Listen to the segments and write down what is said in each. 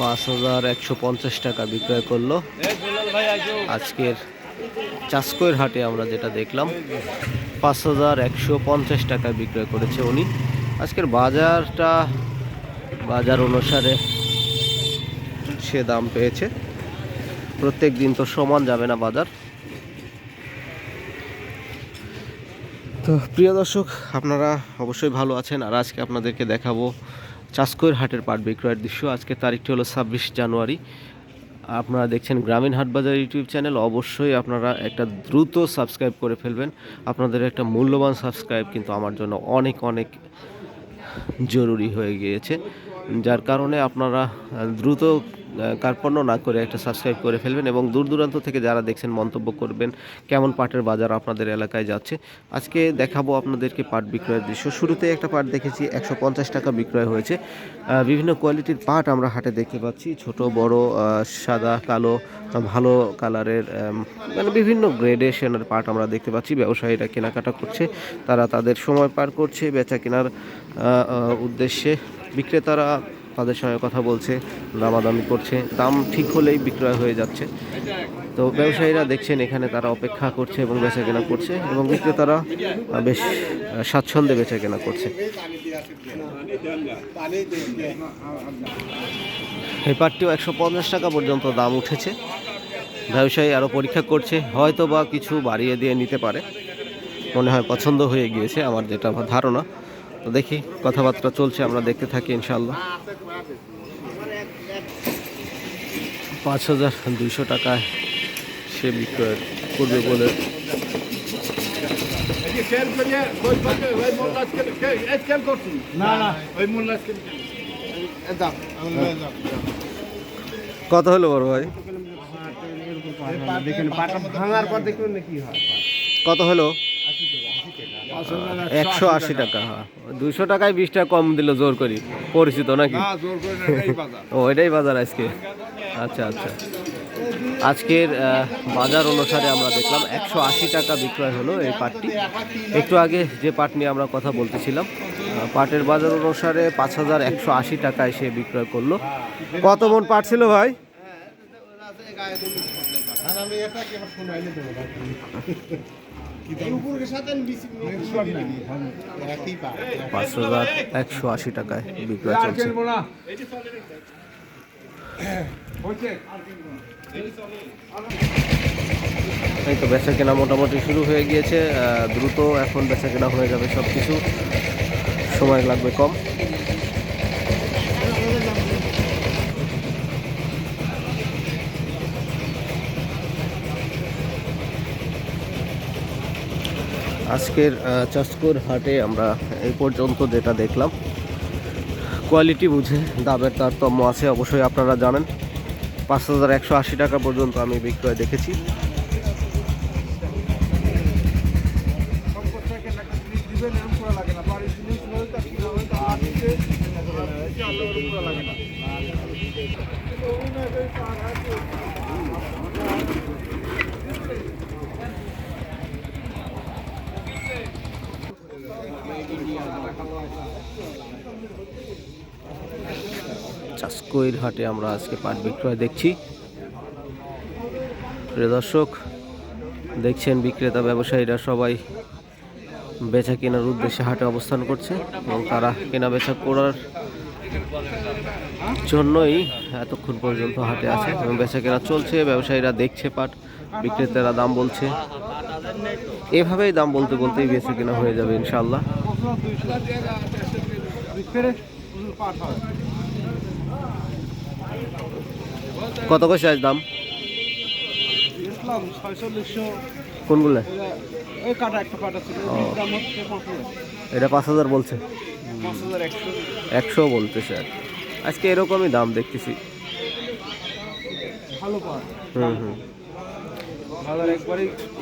পাঁচ হাজার একশো পঞ্চাশ টাকা বিক্রয় করল। আজকের চাষকৈর হাটে আমরা যেটা দেখলাম, পাঁচ হাজার একশো পঞ্চাশ টাকা বিক্রয় করেছে উনি। আজকের বাজারটা, বাজার অনুসারে সে দাম পেয়েছে। প্রত্যেক দিন তো সমান যাবে না বাজার। তো প্রিয় দর্শক, আপনারা অবশ্যই ভালো আছেন আর আজকে আপনাদেরকে দেখাবো চাষকৈর হাটের পাট বিক্রয়ের দৃশ্য। আজকে তারিখটি হলো ছাব্বিশ জানুয়ারি। আপনারা দেখছেন গ্রামীণ হাটবাজার ইউটিউব চ্যানেল। অবশ্যই আপনারা একটা দ্রুত সাবস্ক্রাইব করে ফেলবেন। আপনাদের একটা মূল্যবান সাবস্ক্রাইব কিন্তু আমার জন্য অনেক অনেক জরুরি হয়ে গিয়েছে। যার কারণে আপনারা দ্রুত কার্পণ্য না করে একটা সাবস্ক্রাইব করে ফেলবেন এবং দূর দূরান্ত থেকে যারা দেখছেন মন্তব্য করবেন কেমন পাটের বাজার আপনাদের এলাকায় যাচ্ছে। আজকে দেখাবো আপনাদেরকে পাট বিক্রয়ের দৃশ্য। শুরুতে একটা পাট দেখেছি, একশো পঞ্চাশ টাকা বিক্রয় হয়েছে। বিভিন্ন কোয়ালিটির পাট আমরা হাটে দেখতে পাচ্ছি। ছোট, বড় সাদা, কালো, ভালো কালারের মানে বিভিন্ন গ্রেডেশনের পাট আমরা দেখতে পাচ্ছি। ব্যবসায়ীরা কেনাকাটা করছে, তারা তাদের সময় পার করছে বেচা কেনার উদ্দেশ্যে। বিক্রেতারা তাদের সঙ্গে কথা বলছে, দামাদামি করছে, দাম ঠিক হলেই বিক্রয় হয়ে যাচ্ছে। তো ব্যবসায়ীরা দেখছেন এখানে তারা অপেক্ষা করছে এবং বেচা কেনা করছে এবং বিক্রেতারা বেশ স্বাচ্ছন্দ্যে বেচা কেনা করছে। এই পাটটিও একশো পঞ্চাশ টাকা পর্যন্ত দাম উঠেছে। ব্যবসায়ী আরও পরীক্ষা করছে হয়তো বা কিছু বাড়িয়ে দিয়ে নিতে পারে। মনে হয় পছন্দ হয়ে গিয়েছে আমার যেটা ধারণা। তো দেখি কথাবার্তা চলছে, আমরা দেখতে থাকি ইনশাল্লাহ পাঁচ হাজার দুইশো টাকায় সে বিক্রয় করবে বলে। কত হলো বড় ভাই? হয় কত হলো? একশো আশি টাকা হ্যাঁ। দুইশো টাকায় বিশ টাকা কম দিল জোর করি। পরিচিত নাকি? ও এটাই বাজার আজকে? আচ্ছা আচ্ছা। আজকের বাজার অনুসারে আমরা দেখলাম একশো আশি টাকা বিক্রয় হলো এই পাটটি। একটু আগে যে পাট নিয়ে আমরা কথা বলতেছিলাম পাটের বাজার অনুসারে পাঁচ হাজার একশো আশি টাকায় সে বিক্রয় করল। কত মন পাট ছিল ভাই? পাঁচ হাজার একশো আশি টাকায় বিক্রয় চলছে। এই তো বেচা কেনা মোটামুটি শুরু হয়ে গিয়েছে দ্রুত এখন বেচা কেনা হয়ে যাবে সব কিছু সময় লাগবে কম। আজকের চাষকোর হাটে আমরা এই পর্যন্ত যেটা দেখলাম। কোয়ালিটি বুঝে, দামের তারতম্য আছে, অবশ্যই আপনারা জানেন। পাঁচ হাজার একশো আশি টাকা পর্যন্ত আমি বিক্রয় দেখেছি। চাষকৈর হাটে আমরা আজকে পাট বিক্রয় দেখছি। দর্শক, দেখছেন বিক্রেতা ব্যবসায়ীরা সবাই বেচা কেনার উদ্দেশ্যে হাটে অবস্থান করছে এবং তারা কেনা বেচা করার জন্যই এতক্ষণ পর্যন্ত হাটে আছে এবং বেচা কেনা চলছে। ব্যবসায়ীরা দেখছে পাট বিক্রেতারা দাম বলছে। এভাবেই দাম বলতে বলতেই বেচা কেনা হয়ে যাবে ইনশাল্লাহ কত কইছে আজ দাম? কোনগুলো। দাম এটা পাঁচ হাজার বলছে। একশো। একশো বলতেছে আর আজকে এরকমই দাম দেখতেছি। হুম হুম।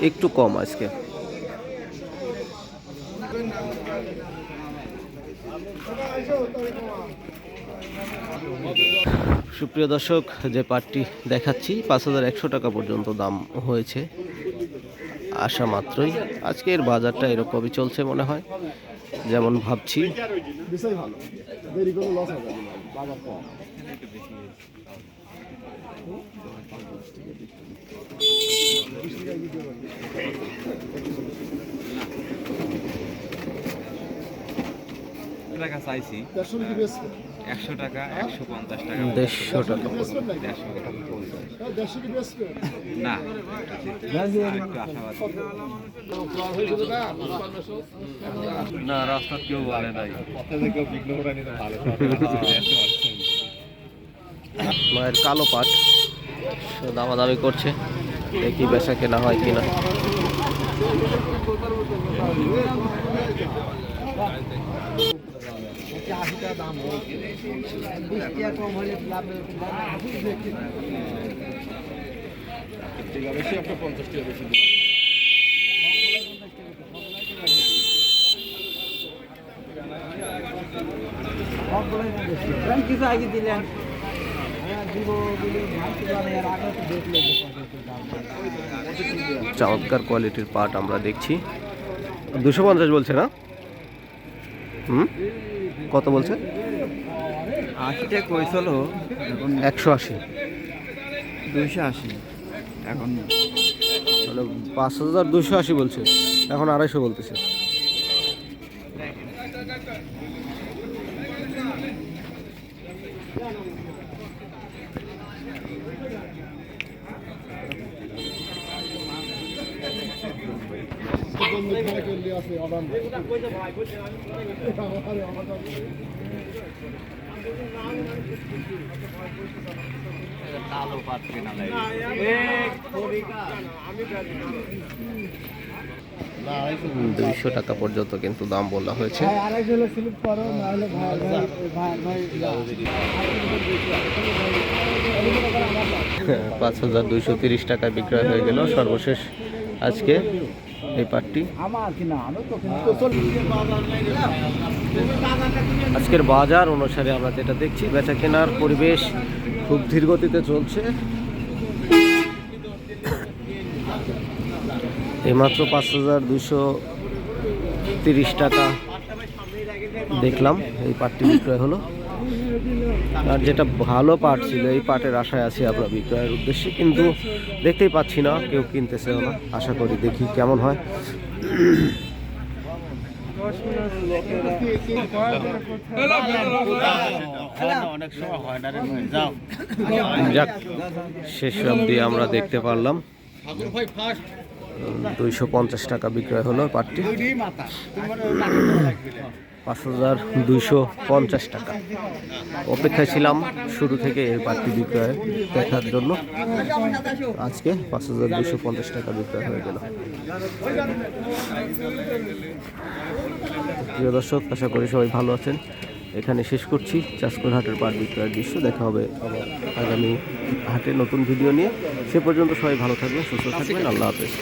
একটু কম আজকে। সুপ্রিয় দর্শক, যে পাটটি দেখাচ্ছি, পাঁচ হাজার একশো টাকা পর্যন্ত দাম হয়েছে। আসা মাত্রই আজকের বাজারটা এরকমই চলছে মনে হয়, যেমন ভাবছি বিষয় ভালো দেরি করে লস হবে না, বাজার কম টাকা চাইছি। একশো টাকা একশো পঞ্চাশ টাকা দেড়শো টাকা দেড়শো টাকা হ্যাঁ, না। না রাস্তা কেউ বলে নাই। মায়ের কালো পাট। সে দামাদামি করছে। দেখি বেচা কেনা হয় কিনা। কিছু আগে দিলেন। চমৎকার কোয়ালিটির পাট আমরা দেখছি। দুশো পঞ্চাশ বলছে না? হুম? কত বলছে? আশিটা কৈশল এখন একশো আশি। দুইশো আশি। এখন পাঁচ হাজার দুশো আশি বলছে এখন আড়াইশো বলতেছে। দুইশো টাকা পর্যন্ত কিন্তু দাম বলা হয়েছে। পাঁচ হাজার দুইশো তিরিশ টাকায় বিক্রয় হয়ে গেল। সর্বশেষ আজকে এই পাটটি আজকের বাজার অনুসারে আমরা যেটা দেখছি বেচা কেনার পরিবেশ খুব ধীর গতিতে চলছে। এইমাত্র পাঁচ হাজার দুশো তিরিশ টাকা দেখলাম, এই পাটটি বিক্রয় হলো। আর যেটা ভালো পাট ছিল, এই পাটের আশায় আছি আমরা বিক্রয়ের উদ্দেশ্যে, কিন্তু দেখতেই পাচ্ছি না, কেউ কিনতেছেও না। আশা করি দেখি কেমন হয়। যাক, শেষ অবধি আমরা দেখতে পারলাম। দুইশো পঞ্চাশ টাকা বিক্রয় হলো পাটটি পাঁচ হাজার দুইশো পঞ্চাশ টাকা। অপেক্ষায় ছিলাম শুরু থেকে এই পাটটি বিক্রয় দেখার জন্য। আজকে পাঁচ হাজার দুইশো পঞ্চাশ টাকা বিক্রয় হয়ে গেল। প্রিয় দর্শক, আশা করি সবাই ভালো আছেন। এখানে শেষ করছি চাষকর হাটের পাট বিক্রয়ের দৃশ্য। দেখা হবে আগামী হাটে নতুন ভিডিও নিয়ে। সে পর্যন্ত সবাই ভালো থাকবেন, সুস্থ থাকবেন। আল্লাহ হাফেজ।